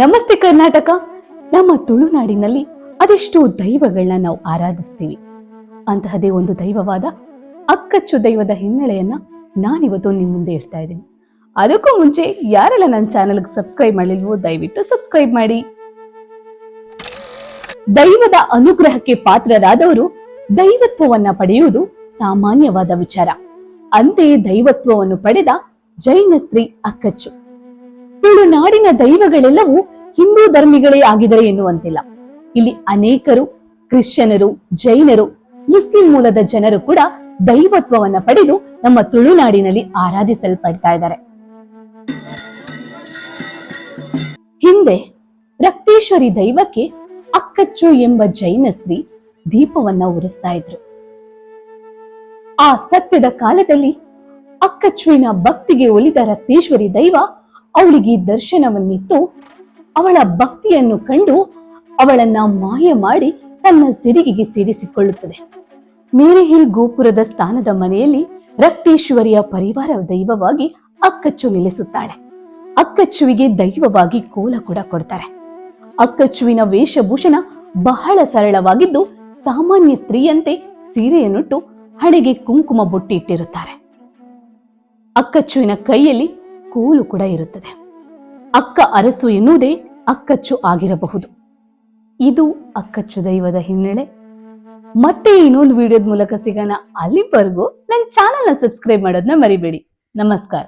ನಮಸ್ತೆ ಕರ್ನಾಟಕ. ನಮ್ಮ ತುಳುನಾಡಿನಲ್ಲಿ ಅದೆಷ್ಟೋ ದೈವಗಳನ್ನ ನಾವು ಆರಾಧಿಸ್ತೀವಿ. ಅಂತಹದೇ ಒಂದು ದೈವವಾದ ಅಕ್ಕಚ್ಚು ದೈವದ ಹಿನ್ನೆಲೆಯನ್ನ ನಾನಿವತ್ತು ನಿಮ್ಮ ಮುಂದೆ ಇರ್ತಾ ಇದ್ದೀನಿ. ಅದಕ್ಕೂ ಮುಂಚೆ ಯಾರೆಲ್ಲ ನನ್ನ ಚಾನೆಲ್ಗೆ ಸಬ್ಸ್ಕ್ರೈಬ್ ಮಾಡಿಲ್ವೋ ದಯವಿಟ್ಟು ಸಬ್ಸ್ಕ್ರೈಬ್ ಮಾಡಿ. ದೈವದ ಅನುಗ್ರಹಕ್ಕೆ ಪಾತ್ರರಾದವರು ದೈವತ್ವವನ್ನ ಪಡೆಯುವುದು ಸಾಮಾನ್ಯವಾದ ವಿಚಾರ. ಅಂತೆಯೇ ದೈವತ್ವವನ್ನು ಪಡೆದ ಜೈನ ಸ್ತ್ರೀ ಅಕ್ಕಚ್ಚು. ತುಳುನಾಡಿನ ದೈವಗಳೆಲ್ಲವೂ ಹಿಂದೂ ಧರ್ಮಿಗಳೇ ಆಗಿದರೆ ಎನ್ನುವಂತಿಲ್ಲ. ಇಲ್ಲಿ ಅನೇಕರು ಕ್ರಿಶ್ಚಿಯನರು, ಜೈನರು, ಮುಸ್ಲಿಂ ಮೂಲದ ಜನರು ಕೂಡ ದೈವತ್ವವನ್ನ ಪಡೆದು ನಮ್ಮ ತುಳುನಾಡಿನಲ್ಲಿ ಆರಾಧಿಸಲ್ಪಡ್ತಾ ಇದ್ದಾರೆ. ಹಿಂದೆ ರಕ್ತೇಶ್ವರಿ ದೈವಕ್ಕೆ ಅಕ್ಕಚ್ಚು ಎಂಬ ಜೈನ ಸ್ತ್ರೀ ದೀಪವನ್ನ ಉರಿಸ್ತಾ ಇದ್ರು. ಆ ಸತ್ಯದ ಕಾಲದಲ್ಲಿ ಅಕ್ಕಚ್ಚುವಿನ ಭಕ್ತಿಗೆ ಒಲಿದ ರಕ್ತೇಶ್ವರಿ ದೈವ ಅವಳಿಗೆ ದರ್ಶನವನ್ನಿತ್ತು ಅವಳ ಭಕ್ತಿಯನ್ನು ಕಂಡು ಅವಳನ್ನ ಮಾಯ ಮಾಡಿ ತನ್ನ ಸಿರಿಗೆಗೆ ಸೇರಿಸಿಕೊಳ್ಳುತ್ತದೆ. ಮೇರಿಹಿಲ್ ಗೋಪುರದ ಸ್ಥಾನದ ಮನೆಯಲ್ಲಿ ರಕ್ತೇಶ್ವರಿಯ ಪರಿವಾರ ದೈವವಾಗಿ ಅಕ್ಕಚ್ಚು ನೆಲೆಸುತ್ತಾಳೆ. ಅಕ್ಕಚ್ಚುವಿಗೆ ದೈವವಾಗಿ ಕೋಲ ಕೂಡ ಕೊಡ್ತಾರೆ. ಅಕ್ಕಚ್ಚುವಿನ ವೇಷಭೂಷಣ ಬಹಳ ಸರಳವಾಗಿದ್ದು ಸಾಮಾನ್ಯ ಸ್ತ್ರೀಯಂತೆ ಸೀರೆಯನ್ನುಟ್ಟು ಹಣೆಗೆ ಕುಂಕುಮ ಬೊಟ್ಟಿ ಇಟ್ಟಿರುತ್ತಾರೆ ಅಕ್ಕಚ್ಚುವಿನ ಕೈಯಲ್ಲಿ ಕೋಲು ಕೂಡ ಇರುತ್ತದೆ. ಅಕ್ಕ ಅರಸು ಎನ್ನುವುದೇ ಅಕ್ಕಚ್ಚು ಆಗಿರಬಹುದು. ಇದು ಅಕ್ಕಚ್ಚು ದೈವದ ಹಿನ್ನೆಲೆ. ಮತ್ತೆ ಇನ್ನೊಂದು ವಿಡಿಯೋದ ಮೂಲಕ ಸಿಗೋಣ. ಅಲ್ಲಿವರೆಗೂ ನನ್ನ ಚಾನೆಲ್ನ ಸಬ್ಸ್ಕ್ರೈಬ್ ಮಾಡೋದನ್ನ ಮರಿಬೇಡಿ. ನಮಸ್ಕಾರ.